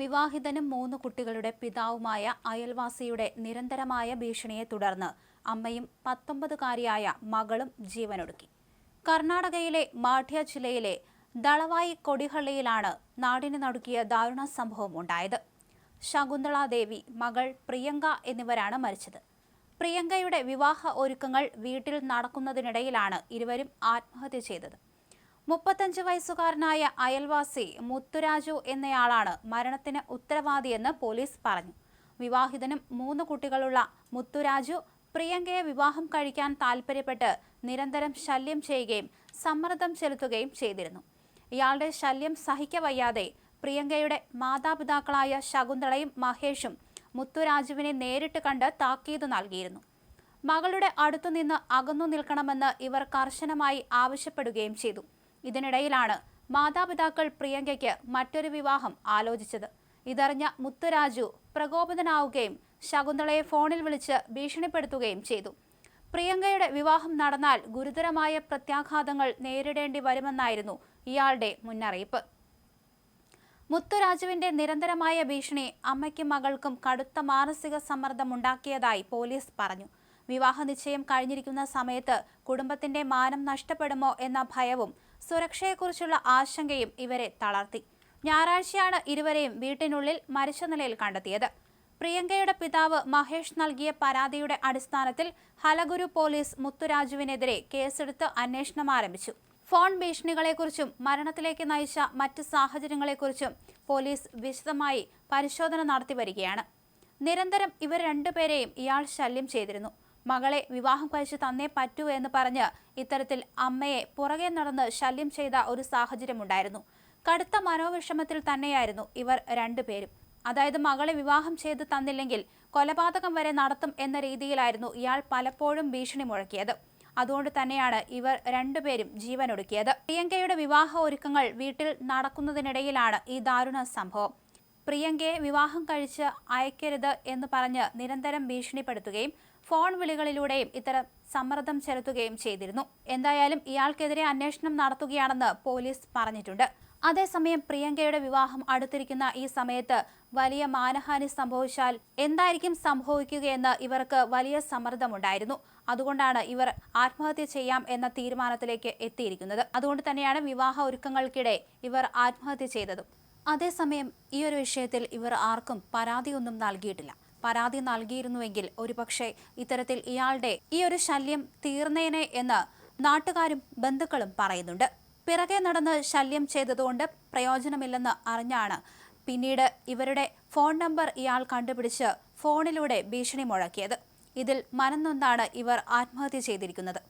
വിവാഹിതനും മൂന്ന് കുട്ടികളുടെ പിതാവുമായ അയൽവാസിയുടെ നിരന്തരമായ ഭീഷണിയെ തുടർന്ന് അമ്മയും പത്തൊമ്പതുകാരിയായ മകളും ജീവനൊടുക്കി. കർണാടകയിലെ മാഠ്യ ജില്ലയിലെ ദളവായി കൊടിഹള്ളിയിലാണ് നാടിന് നടുക്കിയ ദാരുണ സംഭവം ഉണ്ടായത്. ശകുന്തള ദേവി മകൾ പ്രിയങ്ക എന്നിവരാണ് മരിച്ചത്. പ്രിയങ്കയുടെ വിവാഹ ഒരുക്കങ്ങൾ വീട്ടിൽ നടക്കുന്നതിനിടയിലാണ് ഇരുവരും ആത്മഹത്യ ചെയ്തത്. മുപ്പത്തഞ്ച് വയസ്സുകാരനായ അയൽവാസി മുത്തുരാജു എന്നയാളാണ് മരണത്തിന് ഉത്തരവാദിയെന്ന് പോലീസ് പറഞ്ഞു. വിവാഹിതനും മൂന്ന് കുട്ടികളുള്ള മുത്തുരാജു പ്രിയങ്കയെ വിവാഹം കഴിക്കാൻ താൽപ്പര്യപ്പെട്ട് നിരന്തരം ശല്യം ചെയ്യുകയും സമ്മർദ്ദം ചെലുത്തുകയും ചെയ്തിരുന്നു. ഇയാളുടെ ശല്യം സഹിക്കവയ്യാതെ പ്രിയങ്കയുടെ മാതാപിതാക്കളായ ശകുന്തളയും മഹേഷും മുത്തുരാജുവിനെ നേരിട്ട് കണ്ട് താക്കീത് നൽകിയിരുന്നു. മകളുടെ അടുത്തുനിന്ന് അകന്നു നിൽക്കണമെന്ന് ഇവർ കർശനമായി ആവശ്യപ്പെടുകയും ചെയ്തു. ഇതിനിടയിലാണ് മാതാപിതാക്കൾ പ്രിയങ്കയ്ക്ക് മറ്റൊരു വിവാഹം ആലോചിച്ചത്. ഇതറിഞ്ഞ മുത്തുരാജു പ്രകോപിതനാവുകയും ശകുന്തളയെ ഫോണിൽ വിളിച്ച് ഭീഷണിപ്പെടുത്തുകയും ചെയ്തു. പ്രിയങ്കയുടെ വിവാഹം നടന്നാൽ ഗുരുതരമായ പ്രത്യാഘാതങ്ങൾ നേരിടേണ്ടി വരുമെന്നായിരുന്നു ഇയാളുടെ മുന്നറിയിപ്പ്. മുത്തുരാജുവിന്റെ നിരന്തരമായ ഭീഷണി അമ്മയ്ക്കും മകൾക്കും കടുത്ത മാനസിക സമ്മർദ്ദം ഉണ്ടാക്കിയതായി പോലീസ് പറഞ്ഞു. വിവാഹ നിശ്ചയം കഴിഞ്ഞിരിക്കുന്ന സമയത്ത് കുടുംബത്തിന്റെ മാനം നഷ്ടപ്പെടുമോ എന്ന ഭയവും സുരക്ഷയെക്കുറിച്ചുള്ള ആശങ്കയും ഇവരെ തളർത്തി. ഞായറാഴ്ചയാണ് ഇരുവരെയും വീട്ടിനുള്ളിൽ മരിച്ച നിലയിൽ കണ്ടെത്തിയത്. പ്രിയങ്കയുടെ പിതാവ് മഹേഷ് നൽകിയ പരാതിയുടെ അടിസ്ഥാനത്തിൽ ഹലഗുരു പോലീസ് മുത്തുരാജുവിനെതിരെ കേസെടുത്ത് അന്വേഷണം ആരംഭിച്ചു. ഫോൺ ഭീഷണികളെക്കുറിച്ചും മരണത്തിലേക്ക് നയിച്ച മറ്റ് സാഹചര്യങ്ങളെക്കുറിച്ചും പോലീസ് വിശദമായി പരിശോധന നടത്തി വരികയാണ്. നിരന്തരം ഇവർ രണ്ടുപേരെയും ഇയാൾ ശല്യം ചെയ്തിരുന്നു. മകളെ വിവാഹം കഴിച്ച് തന്നേ പറ്റൂ എന്ന് പറഞ്ഞ് ഇത്തരത്തിൽ അമ്മയെ പുറകെ നടന്ന് ശല്യം ചെയ്ത ഒരു സാഹചര്യമുണ്ടായിരുന്നു. കടുത്ത മനോവിഷമത്തിൽ തന്നെയായിരുന്നു ഇവർ രണ്ടുപേരും. അതായത് മകളെ വിവാഹം ചെയ്ത് തന്നില്ലെങ്കിൽ കൊലപാതകം വരെ നടത്തും എന്ന രീതിയിലായിരുന്നു ഇയാൾ പലപ്പോഴും ഭീഷണി മുഴക്കിയത്. അതുകൊണ്ട് തന്നെയാണ് ഇവർ രണ്ടുപേരും ജീവനൊടുക്കിയത്. പ്രിയങ്കയുടെ വിവാഹ ഒരുക്കങ്ങൾ വീട്ടിൽ നടക്കുന്നതിനിടയിലാണ് ഈ ദാരുണ സംഭവം. പ്രിയങ്കയെ വിവാഹം കഴിച്ച് അയക്കരുത് എന്ന് പറഞ്ഞ് നിരന്തരം ഭീഷണിപ്പെടുത്തുകയും ഫോൺ വിളികളിലൂടെയും ഇത്തരം സമ്മർദ്ദം ചെലുത്തുകയും ചെയ്തിരുന്നു. എന്തായാലും ഇയാൾക്കെതിരെ അന്വേഷണം നടത്തുകയാണെന്ന് പോലീസ് പറഞ്ഞിട്ടുണ്ട്. അതേസമയം പ്രിയങ്കയുടെ വിവാഹം അടുത്തിരിക്കുന്ന ഈ സമയത്ത് വലിയ മാനഹാനി സംഭവിച്ചാൽ എന്തായിരിക്കും സംഭവിക്കുകയെന്ന് ഇവർക്ക് വലിയ സമ്മർദ്ദമുണ്ടായിരുന്നു. അതുകൊണ്ടാണ് ഇവർ ആത്മഹത്യ ചെയ്യാം എന്ന തീരുമാനത്തിലേക്ക് എത്തിയിരിക്കുന്നത്. അതുകൊണ്ട് തന്നെയാണ് വിവാഹ ഒരുക്കങ്ങൾക്കിടെ ഇവർ ആത്മഹത്യ ചെയ്തതും. അതേസമയം ഈ ഒരു വിഷയത്തിൽ ഇവർ ആർക്കും പരാതിയൊന്നും നൽകിയിട്ടില്ല. പരാതി നൽകിയിരുന്നുവെങ്കിൽ ഒരുപക്ഷെ ഇത്തരത്തിൽ ഇയാളുടെ ഈ ഒരു ശല്യം തീർന്നേനെ എന്ന് നാട്ടുകാരും ബന്ധുക്കളും പറയുന്നുണ്ട്. പിറകെ നടന്ന് ശല്യം ചെയ്തതുകൊണ്ട് പ്രയോജനമില്ലെന്ന് അറിഞ്ഞാണ്. പിന്നീട് ഇവരുടെ ഫോൺ നമ്പർ ഇയാൾ കണ്ടുപിടിച്ച് ഫോണിലൂടെ ഭീഷണി മുഴക്കിയത്. ഇതിൽ മനംനൊന്നാണ് ഇവർ ആത്മഹത്യ ചെയ്തിരിക്കുന്നത്.